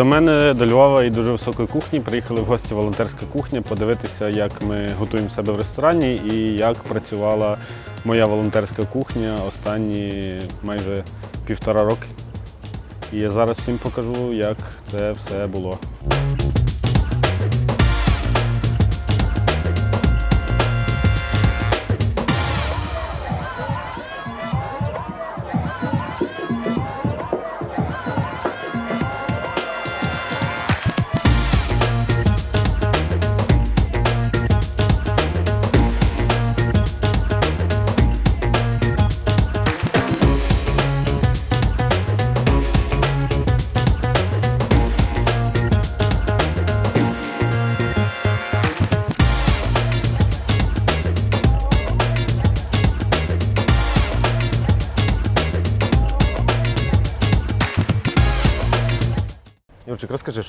До мене до Львова і дуже високої кухні приїхали в гості волонтерська кухня подивитися, як ми готуємо себе в ресторані і як працювала моя волонтерська кухня останні майже півтора роки. І я зараз всім покажу, як це все було.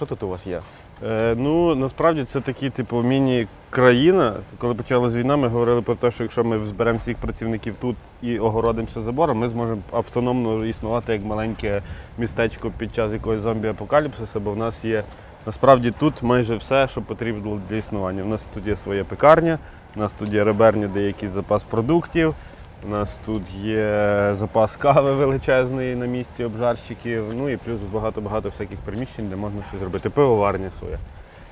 Що тут у вас є? Е, ну, насправді це такі, типу, міні-країна. Коли почалась війна, ми говорили про те, що якщо ми зберемо всіх працівників тут і огородимося забором, ми зможемо автономно існувати як маленьке містечко під час якогось зомбі-апокаліпсису, бо в нас є насправді тут майже все, що потрібно для існування. У нас тут є своя пекарня, у нас тут є реберня, де якийсь запас продуктів. У нас тут є запас кави величезний на місці обжарщиків, ну і плюс багато-багато всяких приміщень, де можна щось зробити. Пивоварня своя.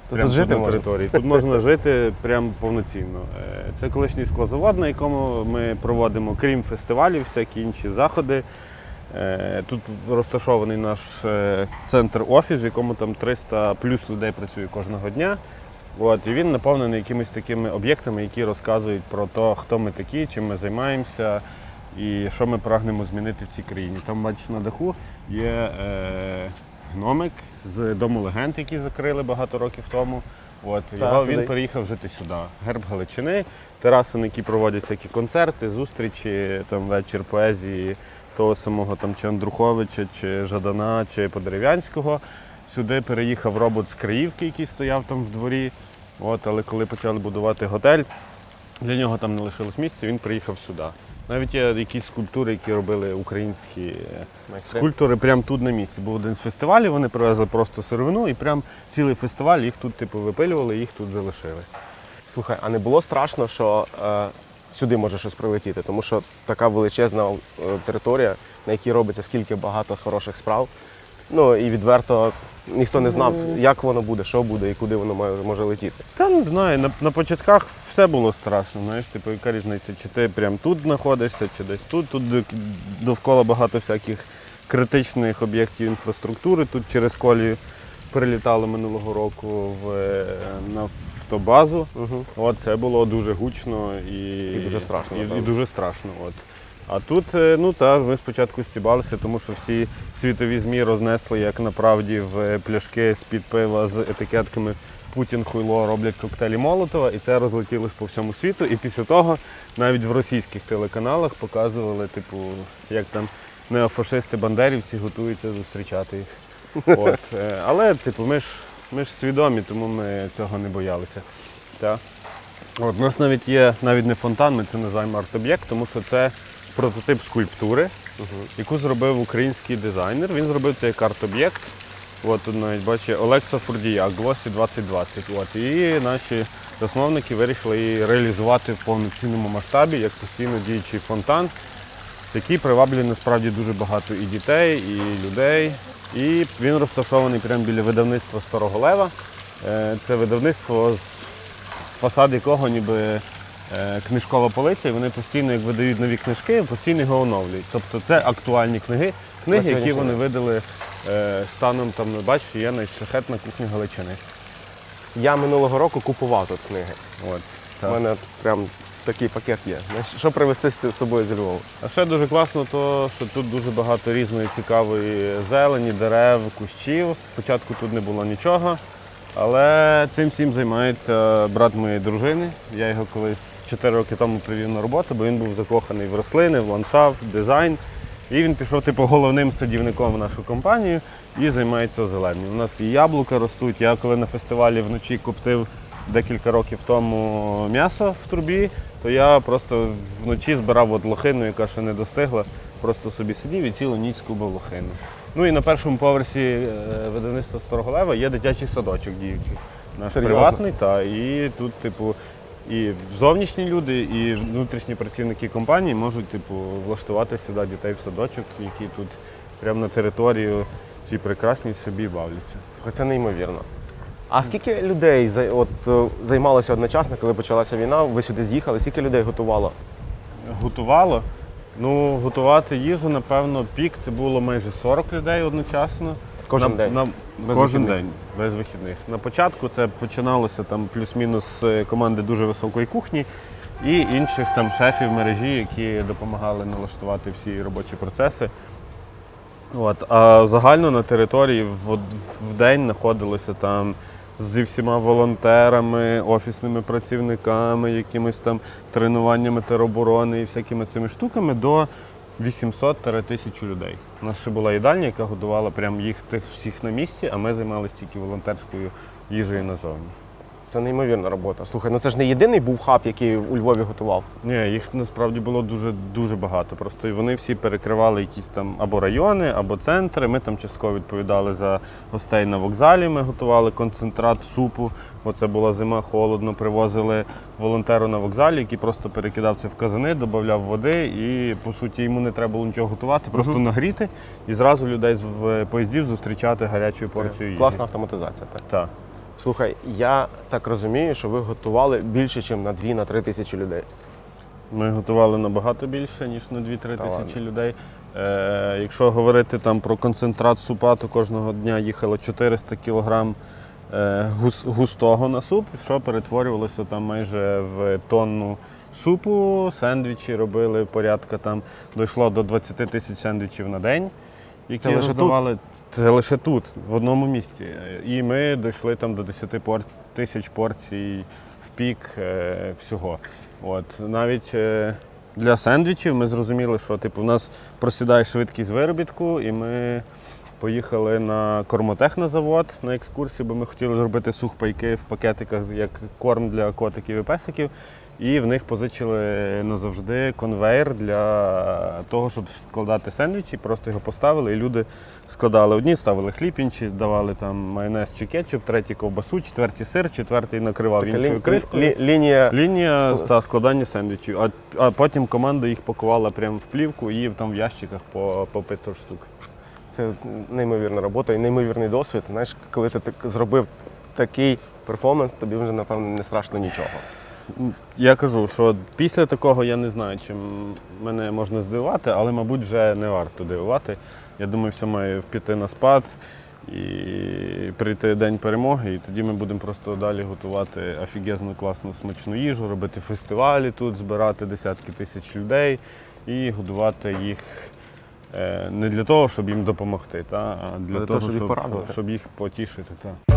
Тут жити на можна? території. Тут можна жити прям повноцінно. Е, Це колишній склозавод, на якому ми проводимо, крім фестивалів, всякі інші заходи. Е, Тут розташований наш е, центр офіс, в якому там 300 плюс людей працює кожного дня. От, і він наповнений якимись такими об'єктами, які розказують про те, хто ми такі, чим ми займаємося і що ми прагнемо змінити в цій країні. Там, бачиш, на даху є е, гномик з дому легенд, який закрили багато років тому. От, його, він переїхав жити сюди. Герб Галичини, тераса, на якій проводять всякі концерти, зустрічі, там вечір поезії того самого там чи Андруховича, чи Жадана, чи Подерев'янського. Сюди переїхав робот з Криївки, який стояв там в дворі. От, але коли почали будувати готель, для нього там не лишилось місця, він приїхав сюди. Навіть є якісь скульптури, які робили українські е, Майстри? скульптори прямо тут на місці. Був один з фестивалів, вони привезли просто сировину і прям цілий фестиваль їх тут типу випилювали, їх тут залишили. Слухай, а не було страшно, що е, сюди може щось прилетіти, тому що така величезна е, територія, на якій робиться скільки багато хороших справ. Ну і відверто ніхто не знав, як воно буде, що буде і куди воно має, може летіти. Та не знаю, на, на початках все було страшно. Знаєш, типу, яка різниця, чи ти прямо тут знаходишся, чи десь тут. Тут довкола багато всяких критичних об'єктів інфраструктури. Тут через колію прилітали минулого року в, е, на автобазу. Угу. От це було дуже гучно і, І дуже страшно, І, і дуже страшно. От. А тут, е, ну так, ми спочатку стібалися, тому що всі світові ЗМІ рознесли, як направді в пляшки з-під пива з етикетками Путін хуйло роблять коктейлі Молотова, і це розлетілось по всьому світу. І після того навіть в російських телеканалах показували, типу, як там неофашисти бандерівці готуються зустрічати їх. От. е, Але, типу, ми ж, ми ж свідомі, тому ми цього не боялися. Так. От, у нас навіть є навіть не фонтан, ми це називаємо арт-об'єкт, тому що це прототип скульптури, яку зробив український дизайнер. Він зробив це як арт-об'єкт. От тут навіть бачите, Олекса Фурдіяк, Глосі 2020. От, і наші засновники вирішили її реалізувати в повноцінному масштабі як постійно діючий фонтан, який приваблює насправді дуже багато і дітей, і людей. І він розташований прямо біля видавництва Старого Лева. Е, Це видавництво, фасад якого ніби книжкова полиця, і вони постійно, як видають нові книжки, постійно його оновлюють. Тобто це актуальні книги, книги, які вони видали е, станом там, ну, бачиш, є найшляхетна кухня Галичини. Я минулого року купував тут книги. От. У мене прям такий пакет є. Що привезти з собою зі Львова? А ще дуже класно, то, що тут дуже багато різної цікавої зелені, дерев, кущів. Спочатку тут не було нічого, але цим всім займається брат моєї дружини. Я його колись 4 роки тому привів на роботу, бо він був закоханий в рослини, в ландшафт, в дизайн. І він пішов типу, головним садівником в нашу компанію і займається зеленням. У нас і яблука ростуть. Я коли на фестивалі вночі коптив декілька років тому м'ясо в трубі, то я просто вночі збирав от лохину, яка ще не достигла, просто собі сидів і цілу ніч скубав лохину. Ну і на першому поверсі е, видавництва Староголева є дитячий садочок діючий. Наш Серйозно? приватний, та і тут, типу, і зовнішні люди, і внутрішні працівники компанії можуть, типу, влаштувати сюди дітей в садочок, які тут прямо на територію ці прекрасні собі бавляться. Це неймовірно. А скільки людей от, е, займалося одночасно, коли почалася війна? Ви сюди з'їхали? Скільки людей готувало? Готувало. Ну, готувати їжу, напевно, пік це було майже 40 людей одночасно. Кожен на, день? На, Без кожен вихідних? день, без вихідних. На початку це починалося там плюс-мінус з команди дуже високої кухні і інших там шефів мережі, які допомагали налаштувати всі робочі процеси. От, а загально на території в, в день знаходилося там зі всіма волонтерами, офісними працівниками, якимись там тренуваннями тероборони і всякими цими штуками до 800-1000 людей. У нас ще була їдальня, яка годувала прям їх тих всіх на місці, а ми займалися тільки волонтерською їжею назовні. Це неймовірна робота. Слухай, ну це ж не єдиний був хаб, який у Львові готував. Ні, їх насправді було дуже дуже багато. Просто вони всі перекривали якісь там або райони, або центри. Ми там частково відповідали за гостей на вокзалі. Ми готували концентрат супу, бо це була зима, холодно. Привозили волонтеру на вокзалі, який просто перекидав це в казани, додавав води, і по суті йому не треба було нічого готувати, просто Мгм. нагріти і зразу людей з поїздів зустрічати гарячою порцією їжі. Класна автоматизація. Так. Так. Слухай, я так розумію, що ви готували більше, ніж на 2-3 тисячі людей. Ми готували набагато більше, ніж на 2-3 тисячі людей. Е, якщо говорити там про концентрат супа, то кожного дня їхало 400 кг е, густого на суп, що перетворювалося там майже в тонну супу. Сендвічі робили порядка там, дійшло до 20 тисяч сендвічів на день. Які Це лише роздавали це лише тут, в одному місці. І ми дійшли там до 10 пор... тисяч порцій в пік е, всього. От навіть е, для сендвічів ми зрозуміли, що типу в нас просідає швидкість виробітку, і ми поїхали на кормотехнозавод на екскурсію, бо ми хотіли зробити сухпайки в пакетиках як корм для котиків і песиків. І в них позичили назавжди конвейер для того, щоб складати сендвічі, просто його поставили, і люди складали. Одні ставили хліб, інші давали там майонез чи кетчуп, треті ковбасу, четверті сир, четвертий накривав Така іншою лі- кришкою. лі- лінія Лінія Склад- та складання сендвічів. А, а потім команда їх пакувала прямо в плівку і там в ящиках по, по 500 штук. це неймовірна робота і неймовірний досвід. Знаєш, коли ти так зробив такий перформанс, тобі вже напевно не страшно нічого. Я кажу, що після такого я не знаю, чим мене можна здивувати, але, мабуть, вже не варто дивувати. Я думаю, все має впіти на спад і прийти день перемоги, і тоді ми будемо просто далі готувати офігезну класну смачну їжу, робити фестивалі тут, збирати десятки тисяч людей і годувати їх. е, Не для того, щоб їм допомогти, та, а для Для того, того, щоб їх щоб, їх потішити. Та.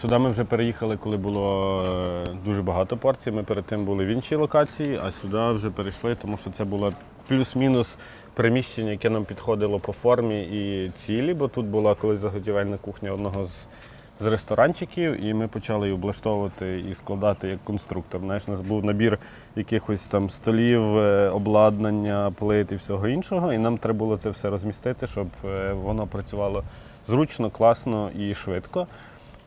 Сюди ми вже переїхали, коли було е, дуже багато порцій. Ми перед тим були в іншій локації, а сюди вже перейшли, тому що це було плюс-мінус приміщення, яке нам підходило по формі і цілі, бо тут була колись заготівельна кухня одного з, з ресторанчиків, і ми почали її облаштовувати і складати як конструктор. Знаєш, у нас був набір якихось там столів, е, обладнання, плит і всього іншого, і нам треба було це все розмістити, щоб е, воно працювало зручно, класно і швидко.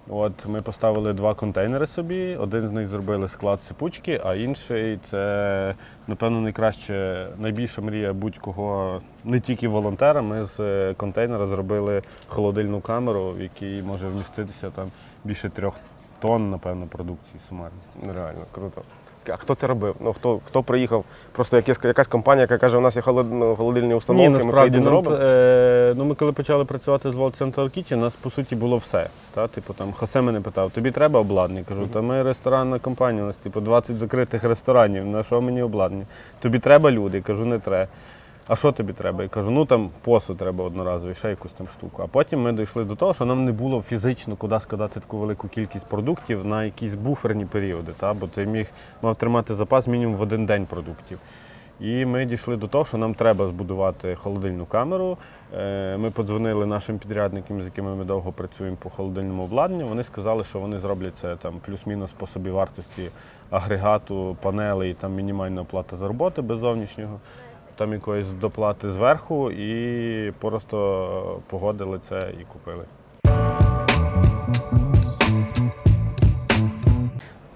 От ми поставили два контейнери собі. Один з них зробили склад сипучки, а інший це, напевно, найкраще, найбільша мрія будь-кого, не тільки волонтера. Ми з е, контейнера зробили холодильну камеру, в якій може вміститися там більше трьох тонн, напевно, продукції сумарно. Реально круто. А хто це робив? Ну хто хто приїхав? Просто якась, якась компанія, яка каже, у нас є ну, холодильні установки, Ні, ми насправді приїдемо нам, е, ну, ми коли почали працювати з World Central Kitchen, у нас по суті було все. Та? Типу, там, Хосе мене питав, тобі треба обладнання? Кажу, та ми ресторанна компанія, у нас типу, 20 закритих ресторанів, на що мені обладнання? Тобі треба люди? Кажу, не треба. А що тобі треба? Я кажу, ну там посуд треба одноразовий, ще якусь там штуку. А потім ми дійшли до того, що нам не було фізично куди складати таку велику кількість продуктів на якісь буферні періоди. Та? Бо ти міг мав тримати запас мінімум в один день продуктів. І ми дійшли до того, що нам треба збудувати холодильну камеру. Е, Ми подзвонили нашим підрядникам, з якими ми довго працюємо по холодильному обладнанню. Вони сказали, що вони зроблять це там плюс-мінус по собі вартості агрегату, панелей, там мінімальна оплата за роботи без зовнішнього. Там якоїсь доплати зверху і просто погодили це і купили.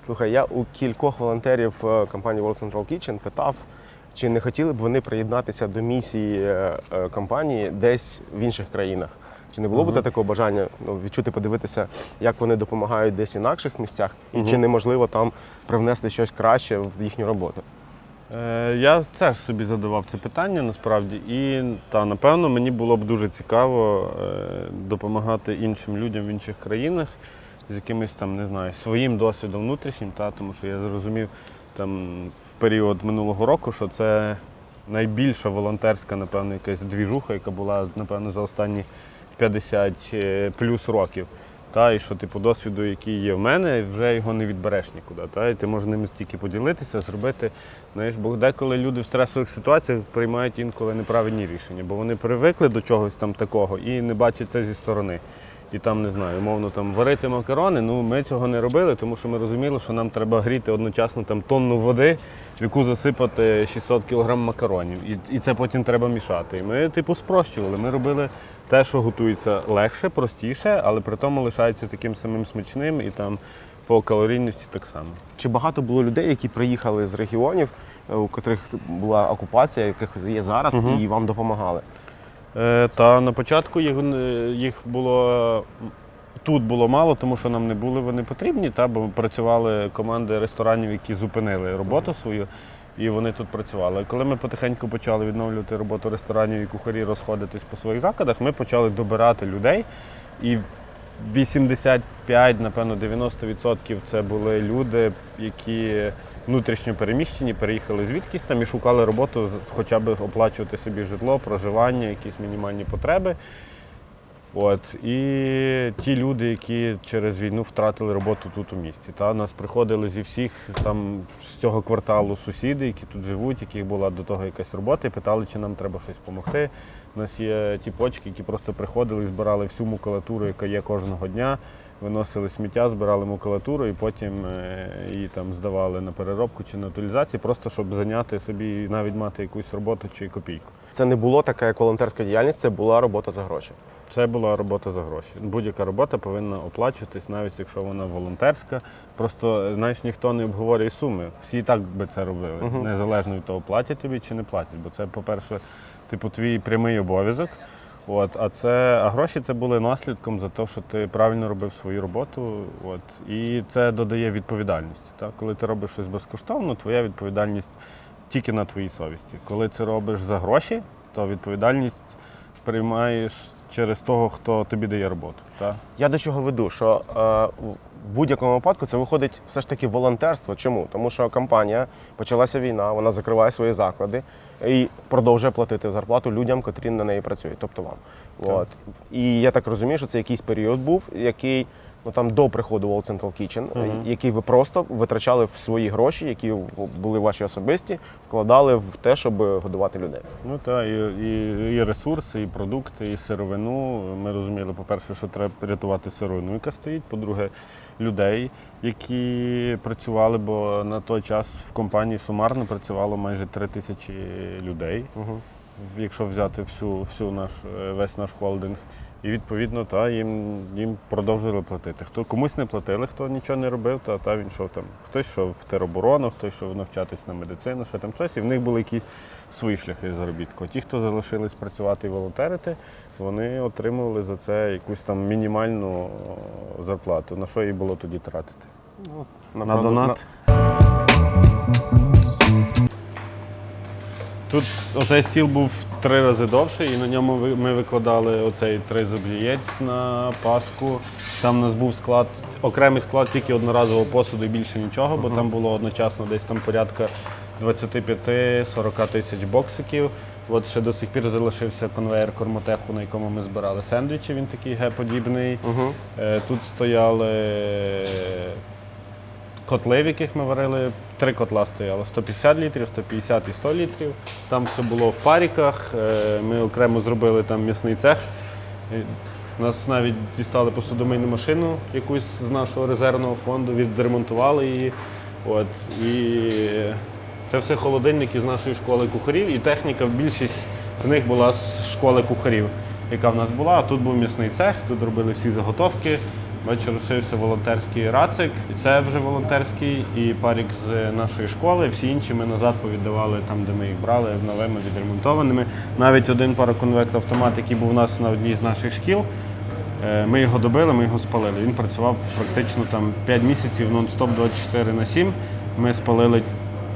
Слухай, я у кількох волонтерів е, компанії World Central Kitchen питав, чи не хотіли б вони приєднатися до місії е, е, компанії десь в інших країнах. Чи не було б у Мгм. такого бажання ну, відчути, подивитися, як вони допомагають десь інакших місцях, і Мгм. чи неможливо там привнести щось краще в їхню роботу? Е, Я теж собі задавав це питання насправді, і та напевно мені було б дуже цікаво е, допомагати іншим людям в інших країнах з якимось там, не знаю, своїм досвідом внутрішнім, та, тому що я зрозумів там в період минулого року, що це найбільша волонтерська, напевно, якась двіжуха, яка була, напевно, за останні 50 е, плюс років. Та, і що типу досвіду, який є в мене, вже його не відбереш нікуди. Та, і ти можеш ним тільки поділитися, зробити. Знаєш, бо деколи люди в стресових ситуаціях приймають інколи неправильні рішення, бо вони привикли до чогось там такого і не бачать це зі сторони. І там не знаю, умовно там варити макарони. Ну ми цього не робили, тому що ми розуміли, що нам треба гріти одночасно там тонну води, в яку засипати 600 кг макаронів. І, і це потім треба мішати. І ми, типу, спрощували. Ми робили те, що готується легше, простіше, але при тому лишається таким самим смачним і там по калорійності так само. Чи багато було людей, які приїхали з регіонів, е, у котрих була окупація, яких є зараз, Мгм. і вам допомагали? Е, Та на початку їх, е, їх було тут було мало, тому що нам не були вони потрібні, та, бо працювали команди ресторанів, які зупинили роботу свою, і вони тут працювали. Коли ми потихеньку почали відновлювати роботу ресторанів і кухарі розходитись по своїх закладах, ми почали добирати людей. І 85, напевно, 90% це були люди, які внутрішньо переміщені, переїхали звідкись там і шукали роботу, хоча б оплачувати собі житло, проживання, якісь мінімальні потреби. От. І ті люди, які через війну втратили роботу тут у місті. Та нас приходили зі всіх там з цього кварталу сусіди, які тут живуть, яких була до того якась робота, і питали, чи нам треба щось допомогти. У нас є ті почки, які просто приходили і збирали всю макулатуру, яка є кожного дня. Виносили сміття, збирали макулатуру і потім е, її там здавали на переробку чи на утилізацію, просто щоб зайняти собі і навіть мати якусь роботу чи копійку. Це не було така як волонтерська діяльність, це була робота за гроші. Це була робота за гроші. Будь-яка робота повинна оплачуватись, навіть якщо вона волонтерська. Просто знаєш, ніхто не обговорює суми. Всі і так би це робили, Мгм. незалежно від того, платять тобі чи не платять. Бо це, по-перше, типу, твій прямий обов'язок. От, а це а гроші це були наслідком за те, що ти правильно робив свою роботу. От, і це додає відповідальності. Так? Коли ти робиш щось безкоштовно, твоя відповідальність тільки на твоїй совісті. Коли це робиш за гроші, то відповідальність приймаєш через того, хто тобі дає роботу. Так? Я до чого веду, що е, в будь-якому випадку це виходить все ж таки волонтерство. Чому? Тому що компанія почалася війна, вона закриває свої заклади і продовжує платити зарплату людям, котрі на неї працюють, тобто вам. От. І я так розумію, що це якийсь період був, який. Ну там до приходу World Central Kitchen, Мгм. який ви просто витрачали в свої гроші, які були ваші особисті, вкладали в те, щоб годувати людей. Ну так, і, і, і ресурси, і продукти, і сировину. Ми розуміли, по-перше, що треба рятувати сировину, яка стоїть. По-друге, людей, які працювали, бо на той час в компанії сумарно працювало майже три тисячі людей, Угу. якщо взяти всю, всю наш, е, весь наш холдинг. І відповідно та, їм, їм продовжували платити. Хто комусь не платили, хто нічого не робив, та, та він йшов там. Хтось йшов в тероборону, хтось йшов навчатись на медицину, що там щось, і в них були якісь свої шляхи заробітку. Ті, хто залишились працювати і волонтерити, вони отримували за це якусь там мінімальну зарплату. На що їй було тоді тратити? Ну, На донат. Тут оцей стіл був три рази довший, і на ньому ми викладали оцей три яєць на паску. Там у нас був склад, окремий склад тільки одноразового посуду і більше нічого, бо там було одночасно десь там порядка 25-40 тисяч боксиків. От ще до сих пір залишився конвейер кормотеху, на якому ми збирали сендвічі, він такий ге-подібний. Угу. Тут стояли котли, в яких ми варили. Три котла стояло 150 літрів, 150 і 100 літрів. Там все було в паріках. Е, Ми окремо зробили там м'ясний цех. Нас навіть дістали посудомийну машину якусь з нашого резервного фонду, відремонтували її. От, і Це все холодильники з нашої школи кухарів, і техніка, більшість з них була з школи кухарів, яка в нас була. А тут був м'ясний цех, тут робили всі заготовки. Бачу, розшився волонтерський рацик, і це вже волонтерський, і парік з нашої школи. Всі інші ми назад повіддавали там, де ми їх брали, новими відремонтованими. Навіть один пароконвект автомат, який був у нас на одній з наших шкіл. Е, Ми його добили, ми його спалили. Він працював практично там 5 місяців нон-стоп 24 на 7. Ми спалили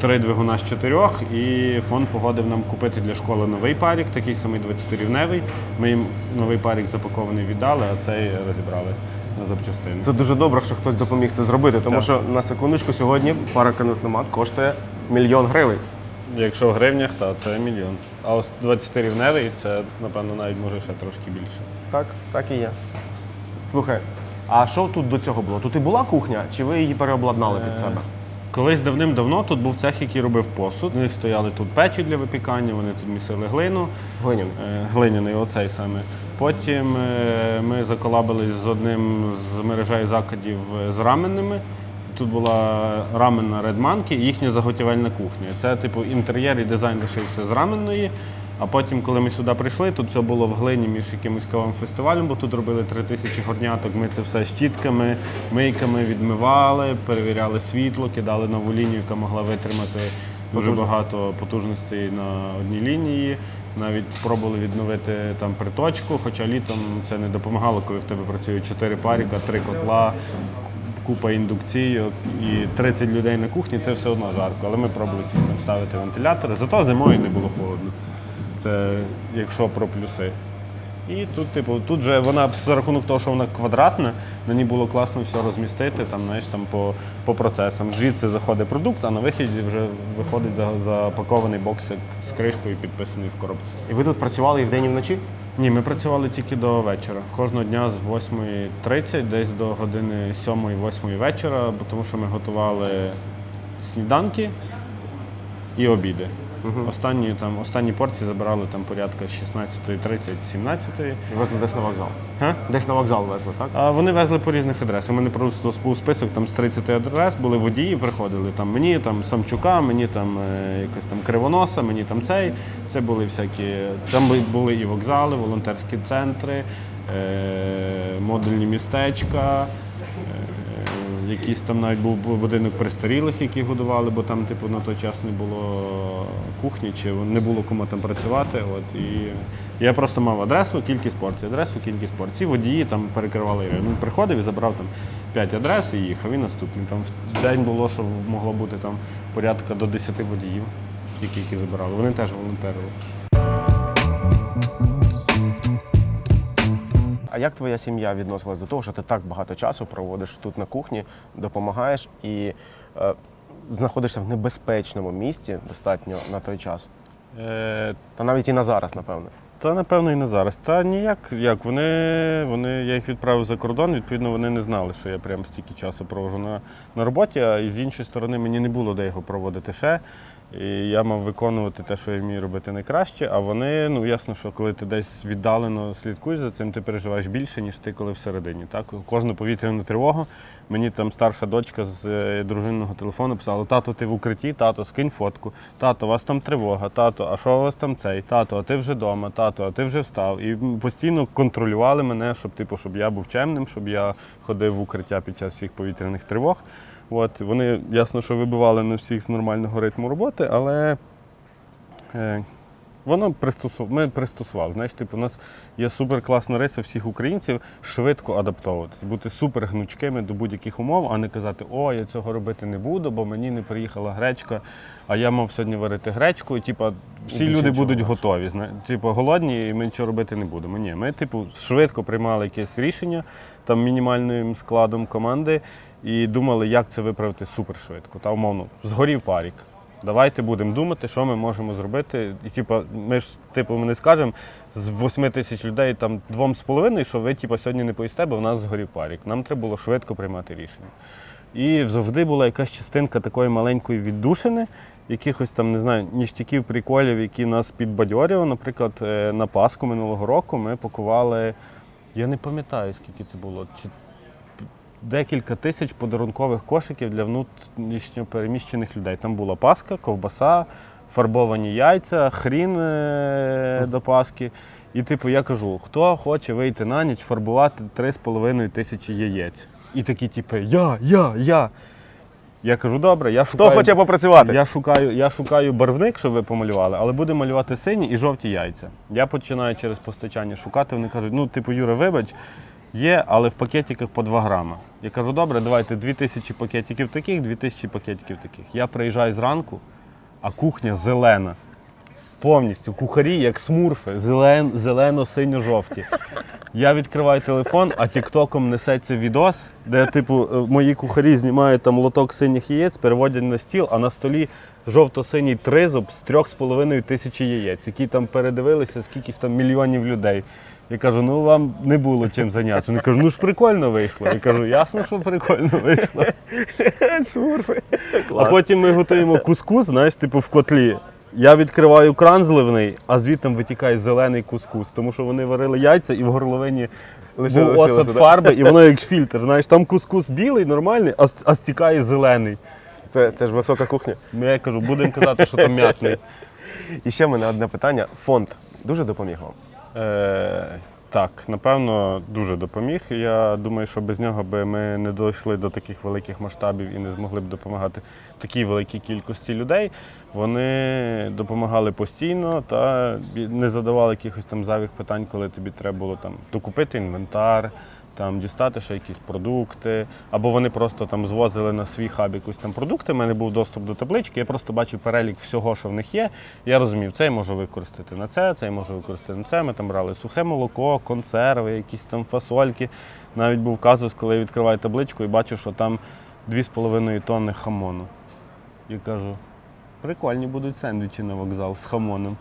три двигуна з чотирьох, і фонд погодив нам купити для школи новий парік, такий самий 20-рівневий. Ми їм новий парік запакований віддали, а цей розібрали на запчастини. Це дуже добре, що хтось допоміг це зробити, тому Так. що на секундочку сьогодні параконвектомат коштує мільйон гривень. Якщо в гривнях, то це мільйон. А ось 20-рівневий це, напевно, навіть може ще трошки більше. Так, так і є. Слухай, а що тут до цього було? Тут і була кухня, чи ви її переобладнали під себе? Колись давним-давно тут був цех, який робив посуд. У них стояли тут печі для випікання, вони тут місили глину. Глинін. Е, глиняний, оцей саме. Потім е, ми заколабились з одним з мережей закладів е, з раменними. Тут була раменна Red Monkey і їхня заготівельна кухня. Це типу інтер'єр і дизайн лишився з раменної. А потім, коли ми сюди прийшли, тут все було в глині між якимось кавовим фестивалем, бо тут робили три тисячі горняток. Ми це все щітками, мийками відмивали, перевіряли світло, кидали нову лінію, яка могла витримати дуже багато потужностей на одній лінії. Навіть спробували відновити там приточку, хоча літом це не допомагало, коли в тебе працює чотири паріка, три котла, купа індукційок і 30 людей на кухні, це все одно жарко. Але ми пробували якісь там ставити вентилятори. Зато зимою не було холодно. Це якщо про плюси. І тут, типу, тут же вона за рахунок того, що вона квадратна, на ній було класно все розмістити там, знаєш, там по, по процесам. Звідси заходить продукт, а на виході вже виходить за- запакований боксик з кришкою, підписаний в коробці. І ви тут працювали і вдень, і вночі? Ні, ми працювали тільки до вечора. Кожного дня з 8.30, десь до години 7-8 вечора, тому що ми готували сніданки і обіди. Останні, там, останні порції забирали там порядка 16.30, 17. І везли десь на вокзал. Га? Десь на вокзал везли, так? А вони везли по різних адресах. У мене просто був список там з 30 адрес, були водії, приходили там мені там Самчука, мені там е, якось там Кривоноса, мені там цей. Це були всякі. Там бу- були і вокзали, волонтерські центри, е, модульні містечка. Якийсь там навіть був будинок престарілих, які годували, бо там, типу, на той час не було кухні, чи не було кому там працювати. От, і я просто мав адресу, кількість порцій, адресу, кількість порцій. Водії там перекривали. Він приходив і забрав там 5 адрес і їхав. І наступний. Там в день було, що могло бути там порядка до 10 водіїв, тільки які забирали. Вони теж волонтерили. А як твоя сім'я відносилась до того, що ти так багато часу проводиш тут на кухні, допомагаєш і е, знаходишся в небезпечному місці достатньо на той час? Е, Та навіть і на зараз, напевне. Та напевно і не зараз. Та ніяк як. Вони, вони, я їх відправив за кордон, відповідно, вони не знали, що я прямо стільки часу провожу на, на роботі, а з іншої сторони мені не було де його проводити ще. І я мав виконувати те, що я вмію робити найкраще. А вони, ну ясно, що коли ти десь віддалено слідкуєш за цим, ти переживаєш більше, ніж ти коли всередині. Так? Кожну повітряну тривогу. Мені там старша дочка з е, дружинного телефону писала: тато, ти в укритті, тато, скинь фотку, тато, у вас там тривога, тато, а що у вас там цей? Тато, а ти вже вдома, тато, а ти вже встав. І постійно контролювали мене, щоб типу, щоб я був чемним, щоб я ходив в укриття під час всіх повітряних тривог. От, вони ясно, що вибивали не всіх з нормального ритму роботи, але е, воно пристосувало, ми пристосували. Знаєш, типу, у нас є супер класна риса всіх українців швидко адаптовуватися, бути супер гнучкими до будь-яких умов, а не казати, о, я цього робити не буду, бо мені не приїхала гречка, а я мав сьогодні варити гречку. І типу, всі більше люди будуть не готові. зна- Типу, голодні, і ми нічого робити не будемо. Ні, ми, типу, швидко приймали якесь рішення там мінімальним складом команди і думали, як це виправити супер швидко. Та умовно, згорів парік. Давайте будемо думати, що ми можемо зробити. І типу, ми ж типу, ми не скажемо з 8 тисяч людей там двом з половиною, що ви типу, сьогодні не поїсте, бо в нас згорів парік. Нам треба було швидко приймати рішення. І завжди була якась частинка такої маленької віддушини, якихось там, не знаю, ніштяків, приколів, які нас підбадьорювали. Наприклад, е, на Пасху минулого року ми пакували, я не пам'ятаю, скільки це було, декілька тисяч подарункових кошиків для внутрішньо переміщених людей. Там була паска, ковбаса, фарбовані яйця, хрін е, до паски. І типу я кажу, хто хоче вийти на ніч фарбувати 3,5 тисячі яєць. І такі, типу, я, я, я. Я кажу, добре, я Хто хоче попрацювати? Я шукаю, я шукаю барвник, щоб ви помалювали, але буде малювати сині і жовті яйця. Я починаю через постачання шукати. Вони кажуть, ну, типу, Юра, вибач, є, але в пакетиках по 2 грама. Я кажу, добре, давайте 2000 пакетиків таких, 2000 пакетиків таких. Я приїжджаю зранку, а кухня зелена. Повністю кухарі, як смурфи, зелен, зелено-синьо-жовті. Я відкриваю телефон, а тіктоком несеться відос, де, типу, е, мої кухарі знімають там лоток синіх яєць, переводять на стіл, а на столі жовто-синій тризуб з 3,5 тисячі яєць, які там передивилися скількись там мільйонів людей. Я кажу, ну вам не було чим зайнятися. Вони кажуть, ну ж прикольно вийшло. Я кажу, ясно, що прикольно вийшло. Смурфи. А потім ми готуємо кускус, знаєш, типу в котлі. Я відкриваю кран зливний, а звідти витікає зелений кускус, тому що вони варили яйця і в горловині Лише був осад фарби, і воно як фільтр. Знаєш, там кускус білий, нормальний, а, а стікає зелений. Це, це ж висока кухня. Ну я кажу, будемо казати, що там м'ятний. І ще в мене одне питання. Фонд дуже допоміг вам. Е, так, напевно, дуже допоміг. Я думаю, що без нього би ми не дійшли до таких великих масштабів і не змогли б допомагати такій великій кількості людей. Вони допомагали постійно та не задавали якихось там зайвих питань, коли тобі треба було там докупити інвентар. Там дістати ще якісь продукти, або вони просто там звозили на свій хаб якусь там продукти. У мене був доступ до таблички, я просто бачив перелік всього, що в них є. Я розумів, це я можу використати на це, це я можу використати на це. Ми там брали сухе молоко, консерви, якісь там фасольки. Навіть був казус, коли я відкриваю табличку і бачу, що там 2,5 тонни хамону. І кажу, прикольні будуть сендвічі на вокзал з хамоном,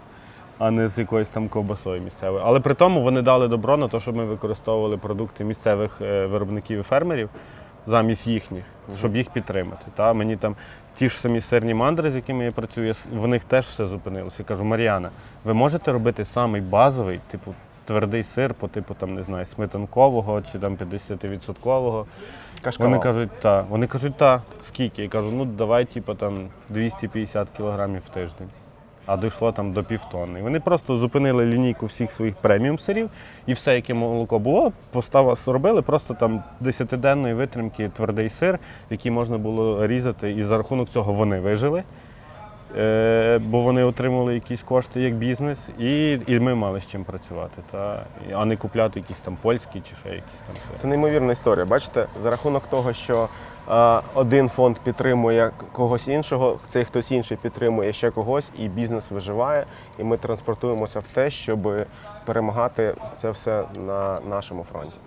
а не з якоюсь там ковбасою місцевою. Але при тому вони дали добро на те, щоб ми використовували продукти місцевих е, виробників і фермерів замість їхніх, щоб їх підтримати. Та мені там ті ж самі сирні мандри, з якими я працюю, в них теж все зупинилося. Я кажу, Мар'яна, ви можете робити самий базовий, типу, твердий сир по типу там, не знаю, сметанкового чи там 50-відсоткового. Кашкавал. Вони кажуть, та. Вони кажуть, та, скільки? Я кажу, ну давай, типу, там 250 кілограмів в тиждень. А дійшло там до півтонни. Вони просто зупинили лінійку всіх своїх преміум сирів, і все, яке молоко було, постава зробили просто там 10-денної витримки твердий сир, який можна було різати, і за рахунок цього вони вижили. Е, бо вони отримали якісь кошти як бізнес, і, і ми мали з чим працювати, та, а не купляти якісь там польські чи ще якісь там. Це неймовірна історія. Бачите, за рахунок того, що один фонд підтримує когось іншого, цей хтось інший підтримує ще когось, і бізнес виживає, і ми транспортуємося в те, щоб перемагати це все на нашому фронті.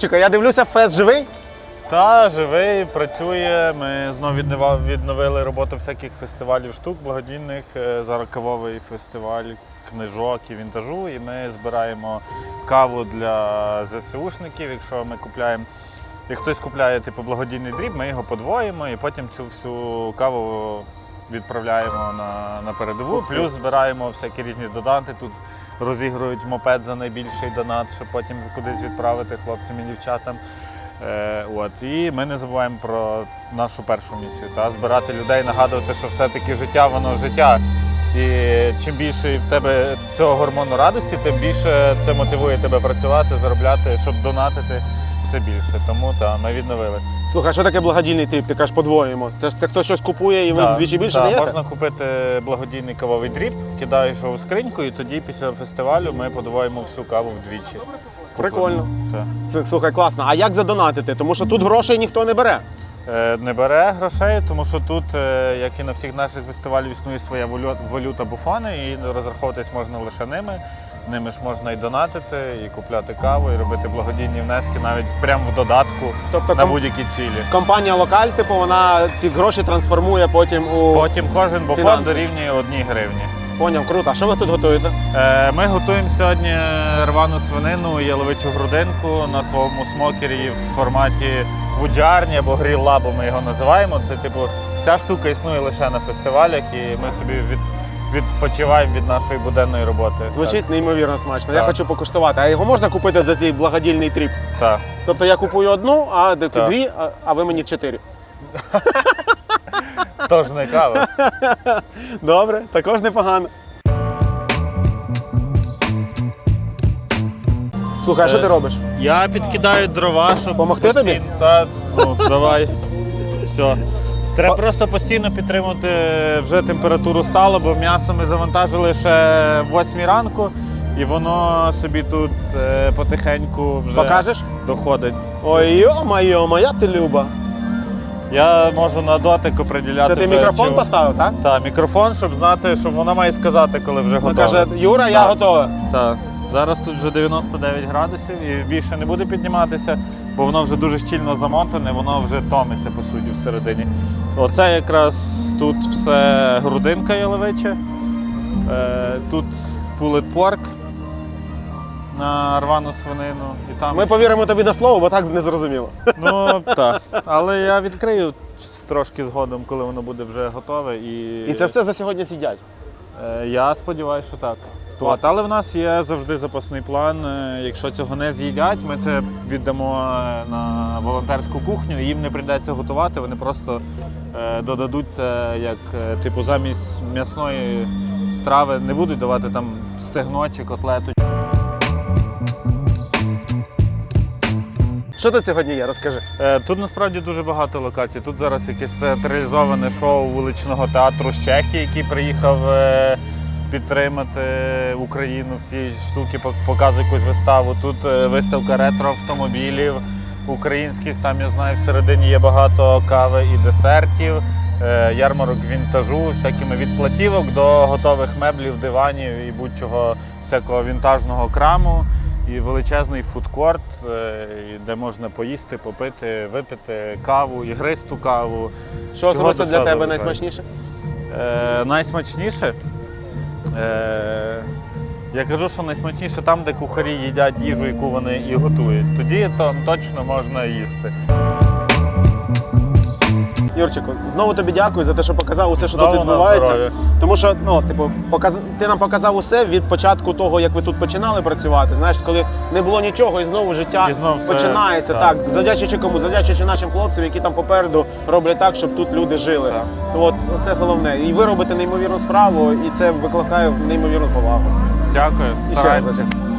Юрчика, я дивлюся, фест живий. Та живий, працює. Ми знову відновили роботу всяких фестивалів штук благодійних. Е, Зараз кавовий фестиваль книжок і вінтажу. І ми збираємо каву для ЗСУшників. Якщо ми купляємо, як хтось купляє типу благодійний дріб, ми його подвоїмо і потім цю всю каву відправляємо на, на передову. Плюс збираємо всякі різні донати. Тут розігрують мопед за найбільший донат, щоб потім кудись відправити хлопцям і дівчатам. Е, от. І ми не забуваємо про нашу першу місію та збирати людей, нагадувати, що все-таки життя воно життя. І чим більше в тебе цього гормону радості, тим більше це мотивує тебе працювати, заробляти, щоб донатити все більше. Тому та, ми відновили. Слухай, а що таке благодійний тріп? Ти кажеш, подвоїмо. Це ж це хто щось купує і ви Так, вдвічі більше так, даєте? Можна купити благодійний кавовий дріб, кидаєш його в скриньку, і тоді після фестивалю ми подвоїмо всю каву вдвічі. Прикольно. Так. Це, слухай, класно. А як задонатити? Тому що тут грошей ніхто не бере. Е, Не бере грошей, тому що тут, е, як і на всіх наших фестивалях, існує своя валюта буфони, і розраховуватись можна лише ними. Ними ж можна і донатити, і купляти каву, і робити благодійні внески навіть прямо в додатку Тобто на будь-які цілі. компанія Локаль, типу, вона ці гроші трансформує потім у. Потім кожен Фінанси. дорівнює одній гривні. Поняв, круто. А що ви тут готуєте? Е, Ми готуємо сьогодні рвану свинину, яловичу грудинку на своєму смокері в форматі вуджарні або гріл лабу ми його називаємо. Це типу ця штука існує лише на фестивалях, і ми собі від, відпочиваємо від нашої буденної роботи. Звучить неймовірно смачно. Я хочу покуштувати. А його можна купити за цей благодійний тріп? Так. Тобто я купую одну, а Так. дві, а ви мені чотири. Тож не кава. Добре, також непогано. Слухай, а що Е, ти робиш? Я підкидаю дрова, щоб. Помогти тобі? постійно- Та, ну, давай. Все. Треба просто постійно підтримувати вже температуру сталу, бо м'ясо ми завантажили ще в 8 ранку, і воно собі тут е, потихеньку вже Покажеш? доходить. Ой, йо-моє, моя ти люба. Я можу на дотик оприділяти. Це ти вже, мікрофон чи- поставив, так? Так, мікрофон, щоб знати, що воно має сказати, коли вже готове. каже, Юра, я Так. готова. Так. Зараз тут вже 99 градусів і більше не буде підніматися, бо воно вже дуже щільно замотане, воно вже томиться по суті всередині. Оце якраз тут все грудинка яловича. Е, тут пулет порк на рвану свинину. І там Ми повіримо тобі на слово, бо так не зрозуміло. Ну так. Але я відкрию трошки згодом, коли воно буде вже готове. І, І це все за сьогодні сидять. Е, Я сподіваюся, що так. От, але в нас є завжди запасний план. Е, Якщо цього не з'їдять, ми це віддамо е, на волонтерську кухню. Їм не прийдеться готувати. Вони просто додадуть це як типу замість м'ясної страви. Не будуть давати там стегно чи котлету. Що тут сьогодні є? Розкажи. Е, Тут насправді дуже багато локацій. Тут зараз якесь театралізоване шоу вуличного театру з Чехії, який приїхав е, підтримати Україну в цій штуці, пок- показує якусь виставу. Тут е, виставка ретро-автомобілів українських. Там я знаю, всередині є багато кави і десертів. Ярмарок вінтажу, всякими від платівок до готових меблів, диванів і будь-чого всякого вінтажного краму. І величезний фудкорт, е, де можна поїсти, попити, випити каву, ігристу каву. Що особисто для тебе найсмачніше? Е, найсмачніше. Е, я кажу, що найсмачніше там, де кухарі їдять їжу, яку вони і готують. Тоді то точно можна їсти. Юрчику, знову тобі дякую за те, що показав усе, що тут відбувається. Тому що ну, типу, показ... ти нам показав усе від початку того, як ви тут починали працювати. Знаєш, коли не було нічого, і знову життя І знов все, починається. так. Так. завдячуючи кому, завдячуючи нашим хлопцям, які там попереду роблять так, щоб тут люди жили. Так. То от це головне. І ви робите неймовірну справу, і це викликає неймовірну повагу. Стараємося. дякую.